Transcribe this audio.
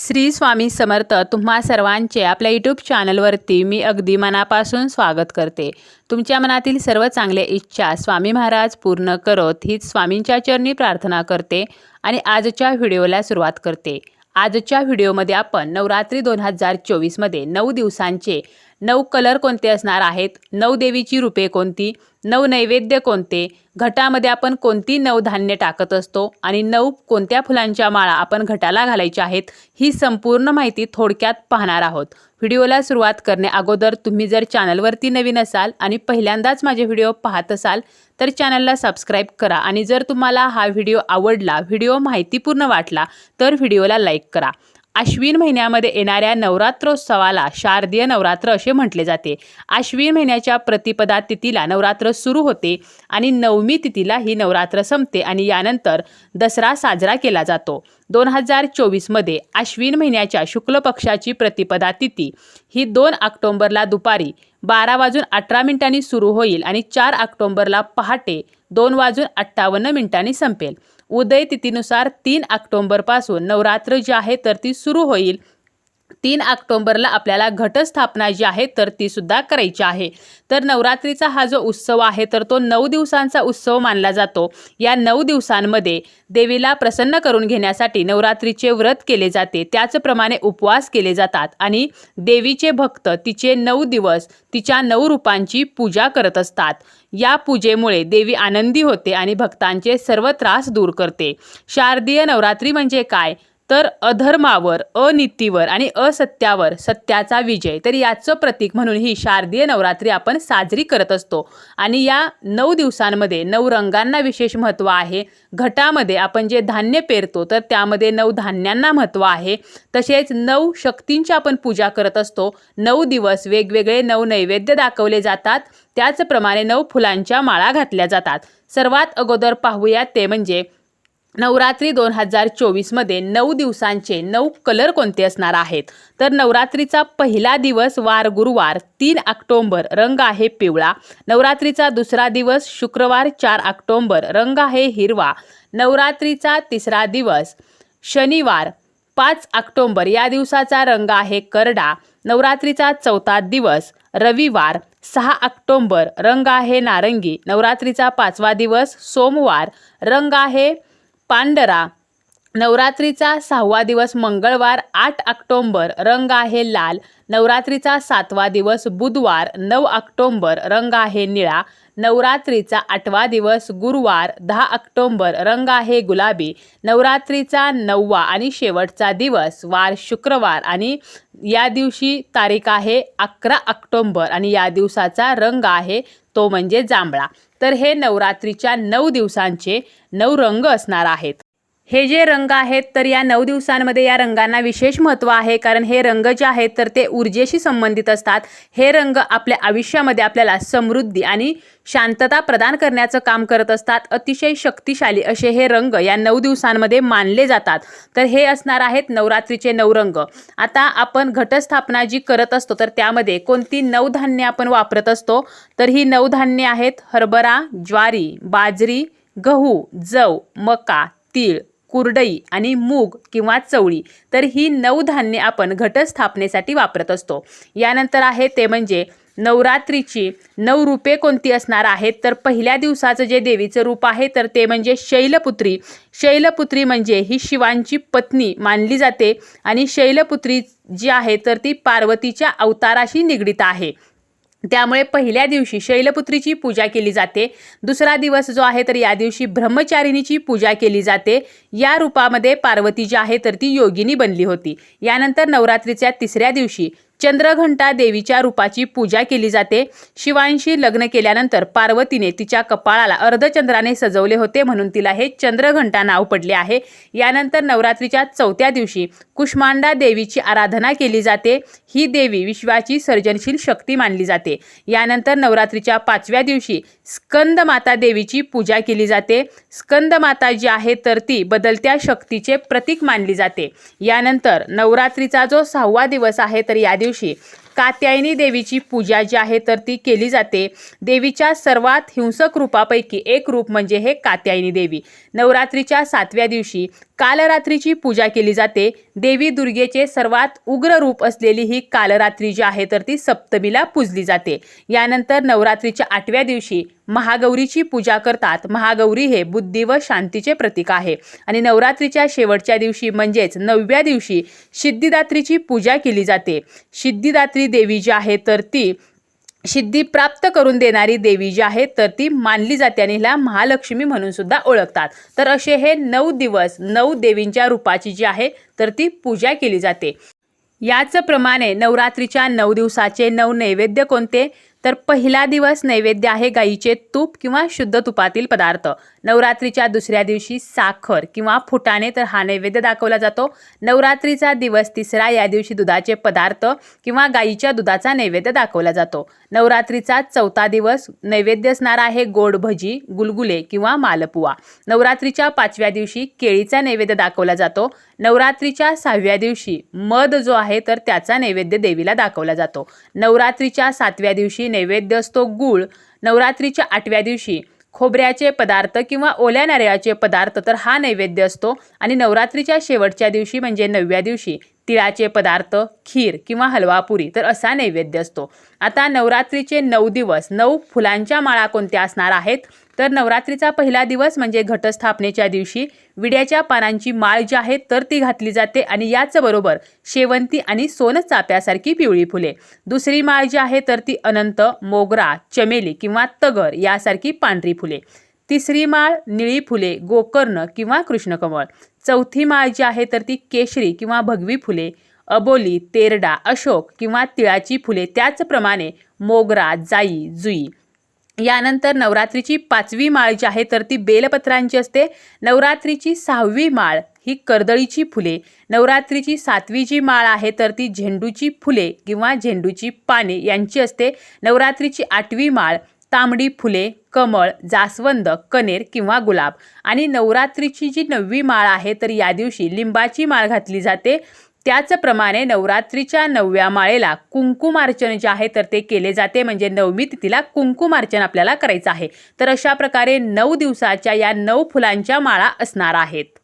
श्री स्वामी समर्थ तुम्हा सर्वांचे आपल्या यूट्यूब चॅनलवरती मी अगदी मनापासून स्वागत करते. तुमच्या मनातील सर्व चांगल्या इच्छा स्वामी महाराज पूर्ण करोत हीच स्वामींच्या चरणी प्रार्थना करते आणि आजच्या व्हिडिओला सुरुवात करते. आजच्या व्हिडिओमध्ये आपण नवरात्री दोन हजार चोवीसमध्ये नऊ दिवसांचे नऊ कलर कोणते असणार आहेत? नऊ देवीची रूपे कोणती? नऊ नैवेद्य कोणते? घटामध्ये आपण कोणती नऊ धान्य टाकत असतो? आणि नऊ कोणत्या फुलांच्या माळा आपण घटाला घालायच्या आहेत? ही संपूर्ण माहिती थोडक्यात पाहणार आहोत. व्हिडिओला सुरुवात करणे अगोदर तुम्ही जर चॅनलवरती नवीन असाल आणि पहिल्यांदाच माझे व्हिडिओ पाहत असाल तर चॅनलला सबस्क्राईब करा. आणि जर तुम्हाला हा व्हिडिओ आवडला व्हिडिओ माहितीपूर्ण वाटला तर व्हिडिओला लाईक करा. आश्विन महिन्यामध्ये येणाऱ्या नवरात्रोत्सवाला शारदीय नवरात्र असे म्हटले जाते. आश्विन महिन्याच्या प्रतिपदा तिथीला नवरात्र सुरू होते आणि नवमी तिथीला ही नवरात्र संपते आणि यानंतर दसरा साजरा केला जातो. दोन हजार चोवीसमध्ये आश्विन महिन्याच्या शुक्ल पक्षाची प्रतिपदा तिथी ही दोन ऑक्टोंबरला दुपारी बारा वाजून अठरा मिनिटांनी सुरू होईल आणि चार ऑक्टोंबरला पहाटे दोन वाजून अठ्ठावन्न मिनिटांनी संपेल. उदय तिथीनुसार तीन ऑक्टोंबरपासून नवरात्र जी आहे तर ती सुरू होईल. तीन ऑक्टोंबरला आपल्याला घटस्थापना जी आहे तर ती सुद्धा करायची आहे. तर नवरात्रीचा हा जो उत्सव आहे तर तो नऊ दिवसांचा उत्सव मानला जातो. या नऊ दिवसांमध्ये देवीला प्रसन्न करून घेण्यासाठी नवरात्रीचे व्रत केले जाते. त्याचप्रमाणे उपवास केले जातात आणि देवीचे भक्त तिचे नऊ दिवस तिच्या नऊ रूपांची पूजा करत असतात. या पूजेमुळे देवी आनंदी होते आणि भक्तांचे सर्व त्रास दूर करते. शारदीय नवरात्री म्हणजे काय? तर अधर्मावर अनितीवर आणि असत्यावर सत्याचा विजय. तर याचं प्रतीक म्हणून ही शारदीय नवरात्री आपण साजरी करत असतो. आणि या नऊ दिवसांमध्ये नऊ रंगांना विशेष महत्त्व आहे. घटामध्ये आपण जे धान्य पेरतो तर त्यामध्ये नऊ धान्यांना महत्त्व आहे. तसेच नऊ शक्तींची आपण पूजा करत असतो. नऊ दिवस वेगवेगळे नऊ नैवेद्य दाखवले जातात. त्याचप्रमाणे नऊ फुलांच्या माळा घातल्या जातात. सर्वात अगोदर पाहूयात ते म्हणजे नवरात्री दोन हजार चोवीसमध्ये नऊ दिवसांचे नऊ कलर कोणते असणार आहेत? तर नवरात्रीचा पहिला दिवस वार गुरुवार तीन ऑक्टोंबर रंग आहे पिवळा. नवरात्रीचा दुसरा दिवस शुक्रवार चार ऑक्टोंबर रंग आहे हिरवा. नवरात्रीचा तिसरा दिवस शनिवार पाच ऑक्टोंबर या दिवसाचा रंग आहे करडा. नवरात्रीचा चौथा दिवस रविवार सहा ऑक्टोंबर रंग आहे नारंगी. नवरात्रीचा पाचवा दिवस सोमवार रंग आहे पांढरा नवरात्रीचा सहावा दिवस मंगळवार आठ ऑक्टोंबर रंग आहे लाल. नवरात्रीचा सातवा दिवस बुधवार नऊ ऑक्टोंबर रंग आहे निळा. नवरात्रीचा आठवा दिवस गुरुवार दहा ऑक्टोंबर रंग आहे गुलाबी. नवरात्रीचा नववा आणि शेवटचा दिवस वार शुक्रवार आणि या दिवशी तारीख आहे अकरा ऑक्टोंबर आणि या दिवसाचा रंग आहे तो म्हणजे जांभळा. तर हे नवरात्रीच्या नऊ दिवसांचे नऊ रंग असणार आहेत. हे जे रंग आहेत तर या नऊ दिवसांमध्ये या रंगांना विशेष महत्त्व आहे कारण हे रंग जे आहेत तर ते ऊर्जेशी संबंधित असतात. हे रंग आपल्या आयुष्यामध्ये आपल्याला समृद्धी आणि शांतता प्रदान करण्याचं काम करत असतात. अतिशय शक्तिशाली असे हे रंग या नऊ दिवसांमध्ये मानले जातात. तर हे असणार आहेत नवरात्रीचे नऊ रंग. आता आपण घटस्थापना जी करत असतो तर त्यामध्ये कोणती नऊ धान्य आपण वापरत असतो? तर ही नऊ धान्य आहेत हरभरा ज्वारी बाजरी गहू जव मका तीळ. कुरडई आणि मूग किंवा चवळी तर ही नऊ धान्य आपण घटस्थापनेसाठी वापरत असतो. यानंतर आहे ते म्हणजे नवरात्रीची नऊ रूपे कोणती असणार आहेत? तर पहिल्या दिवसाचं जे देवीचं रूप आहे तर ते म्हणजे शैलपुत्री. शैलपुत्री म्हणजे ही शिवांची पत्नी मानली जाते आणि शैलपुत्री जी आहे तर ती पार्वतीच्या अवताराशी निगडीत आहे. त्यामुळे पहिल्या दिवशी शैलपुत्रीची पूजा केली जाते. दुसरा दिवस जो आहे तर या दिवशी ब्रह्मचारिणीची पूजा केली जाते. या रूपामध्ये पार्वती जी आहे तर ती योगिनी बनली होती. यानंतर नवरात्रीच्या तिसऱ्या दिवशी चंद्रघंटा देवीच्या रूपाची पूजा केली जाते. शिवांशी लग्न केल्यानंतर पार्वतीने तिच्या कपाळाला अर्धचंद्राने सजवले होते म्हणून तिला हे चंद्रघंटा नाव पडले आहे. यानंतर नवरात्रीच्या चौथ्या दिवशी कुष्मांडा देवीची आराधना केली जाते. ही देवी विश्वाची सर्जनशील शक्ती मानली जाते. यानंतर नवरात्रीच्या पाचव्या दिवशी स्कंद माता देवीची पूजा केली जाते. स्कंद माता जी आहे तर ती बदलत्या शक्तीचे प्रतीक मानली जाते. यानंतर नवरात्रीचा जो सहावा दिवस आहे तर या दिवशी দিবসে कात्यायनी देवीची पूजा जी आहे तर ती केली जाते. देवीच्या सर्वात हिंसक रूपापैकी एक रूप म्हणजे हे कात्यायनी देवी. नवरात्रीच्या सातव्या दिवशी कालरात्रीची पूजा केली जाते. देवी दुर्गेचे सर्वात उग्र रूप असलेली ही कालरात्री जी आहे तर ती सप्तमीला पूजली जाते. यानंतर नवरात्रीच्या आठव्या दिवशी महागौरीची पूजा करतात. महागौरी हे बुद्धी व शांतीचे प्रतीक आहे. आणि नवरात्रीच्या शेवटच्या दिवशी म्हणजेच नवव्या दिवशी सिद्धिदात्रीची पूजा केली जाते. सिद्धिदात्री देवी जी आहे तर ती सिद्धी प्राप्त करून देणारी देवी जी आहे तर ती मानली जाते आणि हिला महालक्ष्मी म्हणून सुद्धा ओळखतात. तर असे हे नऊ दिवस नऊ देवींच्या रूपाची जी आहे तर ती पूजा केली जाते. याचप्रमाणे नवरात्रीच्या नऊ दिवसाचे नऊ नैवेद्य कोणते? तर पहिला दिवस नैवेद्य आहे गाईचे तूप किंवा शुद्ध तुपातील पदार्थ. नवरात्रीच्या दुसऱ्या दिवशी साखर किंवा फुटाणे तर हा नैवेद्य दाखवला जातो. नवरात्रीचा दिवस तिसरा या दिवशी दुधाचे पदार्थ किंवा गाईच्या दुधाचा नैवेद्य दाखवला जातो. नवरात्रीचा चौथा दिवस नैवेद्य असणार आहे गोड भजी गुलगुले किंवा मालपुवा. नवरात्रीच्या पाचव्या दिवशी केळीचा नैवेद्य दाखवला जातो. नवरात्रीच्या सहाव्या दिवशी मध जो आहे तर त्याचा नैवेद्य देवीला दाखवला जातो. नवरात्रीच्या सातव्या दिवशी नैवेद्य असतो गूळ. नवरात्रीच्या आठव्या दिवशी खोबऱ्याचे पदार्थ किंवा ओल्या नारळाचे पदार्थ तर हा नैवेद्य असतो. आणि नवरात्रीच्या शेवटच्या दिवशी म्हणजे नवव्या दिवशी तिळाचे पदार्थ खीर किंवा हलवापुरी तर असा नैवेद्य असतो. आता नवरात्रीचे नऊ दिवस नऊ फुलांच्या माळा कोणत्या असणार आहेत? तर नवरात्रीचा पहिला दिवस म्हणजे घटस्थापनेच्या दिवशी विड्याच्या पानांची माळ जी आहे तर ती घातली जाते आणि याचबरोबर शेवंती आणि सोन चाप्यासारखी पिवळी फुले. दुसरी माळ जी आहे तर ती अनंत मोगरा चमेली किंवा तगर यासारखी पांढरी फुले. तिसरी माळ निळी फुले गोकर्ण किंवा कृष्णकमळ. चौथी माळ जी आहे तर ती केशरी किंवा भगवी फुले. अबोली तेरडा अशोक किंवा तिळाची फुले त्याचप्रमाणे मोगरा जाई जुई. यानंतर नवरात्रीची पाचवी माळ जी आहे तर ती बेलपत्रांची असते. नवरात्रीची सहावी माळ ही कर्दळीची फुले. नवरात्रीची सातवी जी माळ आहे तर ती झेंडूची फुले किंवा झेंडूची पाने यांची असते. नवरात्रीची आठवी माळ तांबडी फुले कमळ जास्वंद कनेर किंवा गुलाब. आणि नवरात्रीची जी नववी माळ आहे तर या दिवशी लिंबाची माळ घातली जाते. त्याचप्रमाणे नवरात्रीच्या नवव्या माळेला कुंकुमार्चन जे आहे तर ते केले जाते. म्हणजे नवमी तिथीला कुंकुमार्चन आपल्याला करायचं आहे. तर अशा प्रकारे नऊ दिवसाच्या या नऊ फुलांच्या माळा असणार आहेत.